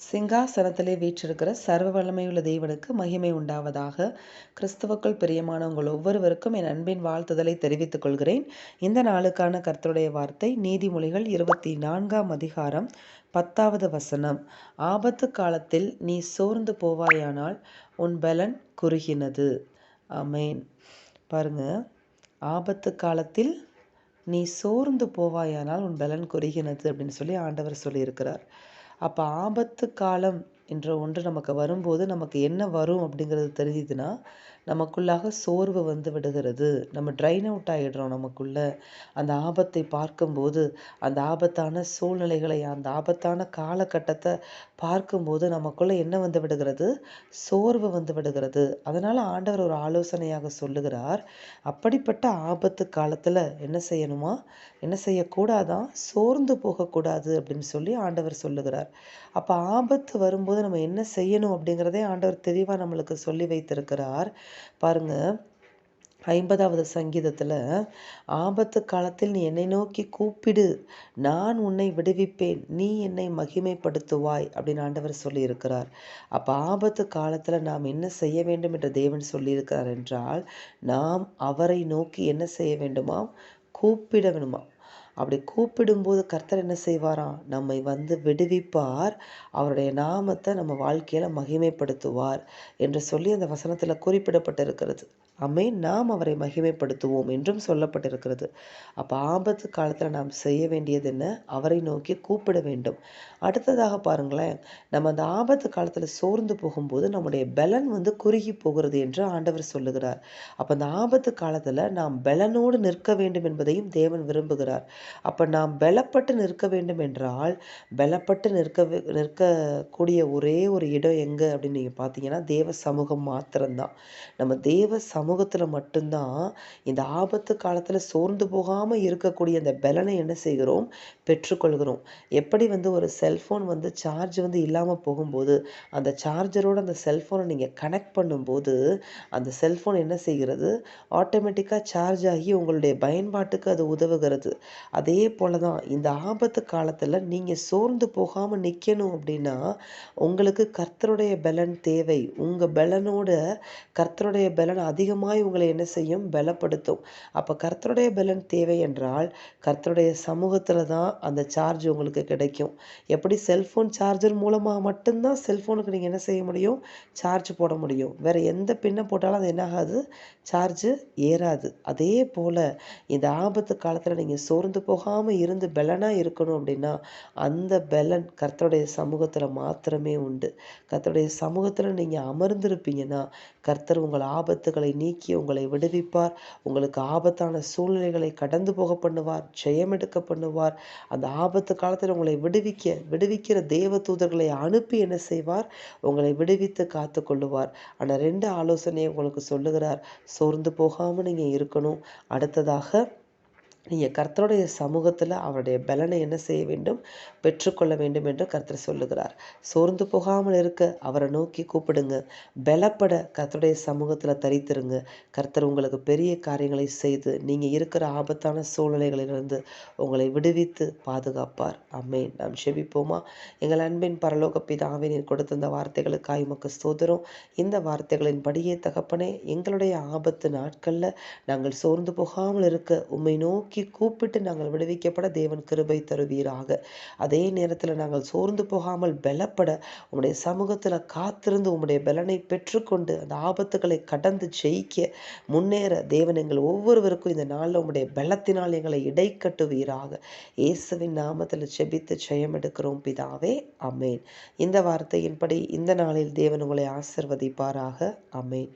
சிங்காசனத்திலே வீற்றிருக்கிற சர்வ வல்லமையுள்ள தேவனுக்கு மகிமை உண்டாவதாக. கிறிஸ்துவுக்குள் பிரியமான உங்கள் ஒவ்வொருவருக்கும் என் அன்பின் வாழ்த்துதலை தெரிவித்துக் கொள்கிறேன். இந்த நாளுக்கான கர்த்தருடைய வார்த்தை நீதிமொழிகள் இருபத்தி நான்காம் அதிகாரம் பத்தாவது வசனம். ஆபத்து காலத்தில் நீ சோர்ந்து போவாயானால் உன் பலன் குறுகினது. அமேன் பாருங்க ஆபத்து காலத்தில் நீ சோர்ந்து போவாயானால் உன் பலன் குறுகினது அப்படின்னு சொல்லி ஆண்டவர் சொல்லியிருக்கிறார். அப்போ ஆபத்து காலம் என்ற ஒன்று நமக்கு வரும்போது நமக்கு என்ன வரும் அப்படிங்கிறது தெரிஞ்சுதுன்னா நமக்குள்ளாக சோர்வு வந்து விடுகிறது. நம்ம ட்ரைன் அவுட் ஆகிடுறோம் நமக்குள்ள. அந்த ஆபத்தை பார்க்கும்போது அந்த ஆபத்தான சூழ்நிலைகளை அந்த ஆபத்தான காலகட்டத்தை பார்க்கும்போது நமக்குள்ள என்ன வந்து விடுகிறது? சோர்வு வந்து விடுகிறது. அதனால் ஆண்டவர் ஒரு ஆலோசனையாக சொல்லுகிறார். அப்படிப்பட்ட ஆபத்து காலத்தில் என்ன செய்யணுமா? என்ன செய்யக்கூடாதான் சோர்ந்து போகக்கூடாது அப்படின்னு சொல்லி ஆண்டவர் சொல்லுகிறார். அப்போ ஆபத்து வரும்போது நம்ம என்ன செய்யணும் அப்படிங்கிறதே ஆண்டவர் தெளிவாக நம்மளுக்கு சொல்லி வைத்திருக்கிறார். பாருங்க ஐம்பதாவது சங்கீதத்தில் ஆபத்து காலத்தில் நீ என்னை நோக்கி கூப்பிடு நான் உன்னை விடுவிப்பேன் நீ என்னை மகிமைப்படுத்துவாய் அப்படின்னு ஆண்டவர் சொல்லியிருக்கிறார். அப்போ ஆபத்து காலத்தில் நாம் என்ன செய்ய வேண்டும் என்று தேவன் சொல்லியிருக்கிறார் என்றால் நாம் அவரை நோக்கி என்ன செய்ய வேண்டுமா கூப்பிட வேணுமா அப்படி கூப்பிடும்போது கர்த்தர் என்ன செய்வாராம்? நம்மை வந்து விடுவிப்பார். அவருடைய நாமத்தை நம்ம வாழ்க்கையில் மகிமைப்படுத்துவார் என்று சொல்லி அந்த வசனத்தில் குறிப்பிடப்பட்டிருக்கிறது. அம்மே நாம் அவரை மகிமைப்படுத்துவோம் என்றும் சொல்லப்பட்டிருக்கிறது. அப்போ ஆபத்து காலத்தில் நாம் செய்ய வேண்டியது என்ன? அவரை நோக்கி கூப்பிட வேண்டும். அடுத்ததாக பாருங்களேன் நம்ம அந்த ஆபத்து காலத்தில் சோர்ந்து போகும்போது நம்முடைய பலன் வந்து குறுகி போகிறது என்று ஆண்டவர் சொல்லுகிறார். அப்போ அந்த ஆபத்து காலத்தில் நாம் பலனோடு நிற்க வேண்டும் என்பதையும் தேவன் விரும்புகிறார். அப்போ நாம் பலப்பட்டு நிற்க வேண்டும் என்றால் பலப்பட்டு நிற்க நிற்கக்கூடிய ஒரே ஒரு இடம் எங்கே அப்படின்னு நீங்கள் பார்த்தீங்கன்னா தேவ சமூகம் மாத்திரம்தான். நம்ம தேவ சமூகத்தில் மட்டும்தான் இந்த ஆபத்து காலத்தில் சோர்ந்து போகாமல் இருக்கக்கூடிய அந்த பலனை என்ன செய்கிறோம்? பெற்றுக்கொள்கிறோம். எப்படி வந்து ஒரு செல்ஃபோன் வந்து சார்ஜ் வந்து இல்லாமல் போகும்போது அந்த சார்ஜரோடு அந்த செல்ஃபோனை நீங்கள் கனெக்ட் பண்ணும்போது அந்த செல்ஃபோன் என்ன செய்கிறது? ஆட்டோமேட்டிக்காக சார்ஜ் ஆகி உங்களுடைய பயன்பாட்டுக்கு அது உதவுகிறது. அதே போல் தான் இந்த ஆபத்து காலத்தில் நீங்கள் சோர்ந்து போகாமல் நிற்கணும் அப்படின்னா உங்களுக்கு கர்த்தருடைய பலன் தேவை. உங்கள் பலனோட கர்த்தருடைய பலன் அதிகமாய் உங்களை என்ன செய்யும்? பலப்படுத்தும். அப்போ கர்த்தருடைய பலன் தேவை என்றால் கர்த்தருடைய சமூகத்தில் தான் அந்த சார்ஜ் உங்களுக்கு கிடைக்கும். எப்படி செல்ஃபோன் சார்ஜர் மூலமாக மட்டும்தான் செல்ஃபோனுக்கு நீங்கள் என்ன செய்ய முடியும்? சார்ஜ் போட முடியும். வேறு எந்த பின்னை போட்டாலும் அது என்ன ஆகாது? சார்ஜு ஏறாது. அதே போல் இந்த ஆபத்து காலத்தில் நீங்கள் சோர்ந்து போகாமல் இருந்து பலனாக இருக்கணும் அப்படின்னா அந்த பலன் கர்த்தருடைய சமூகத்தில் மாத்திரமே உண்டு. கர்த்தருடைய சமூகத்தில் நீங்கள் அமர்ந்திருப்பீங்கன்னா கர்த்தர் உங்கள் ஆபத்துகளை நீ நீக்கி உங்களை விடுவிப்பார். உங்களுக்கு ஆபத்தான சூழ்நிலைகளை கடந்து போக பண்ணுவார் ஜெயம் எடுக்க பண்ணுவார். அந்த ஆபத்து காலத்தில் உங்களை விடுவிக்க விடுவிக்கிற தேவ தூதர்களை அனுப்பி என்ன செய்வார்? உங்களை விடுவித்து காத்து கொள்ளுவார். ஆனால் ரெண்டு ஆலோசனையை உங்களுக்கு சொல்லுகிறார். சோர்ந்து போகாமல் நீங்கள் இருக்கணும். அடுத்ததாக நீங்கள் கர்த்தருடைய சமூகத்தில் அவருடைய பலனை என்ன செய்ய வேண்டும்? பெற்றுக்கொள்ள வேண்டும் என்று கர்த்தர் சொல்லுகிறார். சோர்ந்து போகாமல் இருக்க அவரை நோக்கி கூப்பிடுங்க. பலப்பட கர்த்தருடைய சமூகத்தில் தரித்திருங்க. கர்த்தர் உங்களுக்கு பெரிய காரியங்களை செய்து நீங்கள் இருக்கிற ஆபத்தான சூழ்நிலைகளிலிருந்து உங்களை விடுவித்து பாதுகாப்பார். அம்மே நாம் செபிப்போமா? எங்கள் அன்பின் பரலோக பிதாவே நீர் கொடுத்த இந்த வார்த்தைகளுக்காய் உமக்கு சோதரும் இந்த வார்த்தைகளின் படியே தகப்பனே எங்களுடைய ஆபத்து நாட்களில் நாங்கள் சோர்ந்து போகாமல் இருக்க உம்மை நோக்கி நோக்கி கூப்பிட்டு நாங்கள் விடுவிக்கப்பட தேவன் கிருபை தருவீராக. அதே நேரத்தில் நாங்கள் சோர்ந்து போகாமல் பலப்பட உம்முடைய சமூகத்தில் காத்திருந்து உம்முடைய பலனை பெற்றுக்கொண்டு அந்த ஆபத்துகளை கடந்து ஜெயிக்க முன்னேற தேவன் எங்கள் ஒவ்வொருவருக்கும் இந்த நாளில் உங்களுடைய பலத்தினால் எங்களை இடை கட்டுவீராக. இயேசுவின் நாமத்தில் செபித்து ஜெயம் எடுக்கிறோம். பிதாவே அமேன் இந்த வார்த்தையின்படி இந்த நாளில் தேவன் உங்களை ஆசிர்வதிப்பாராக. அமேன்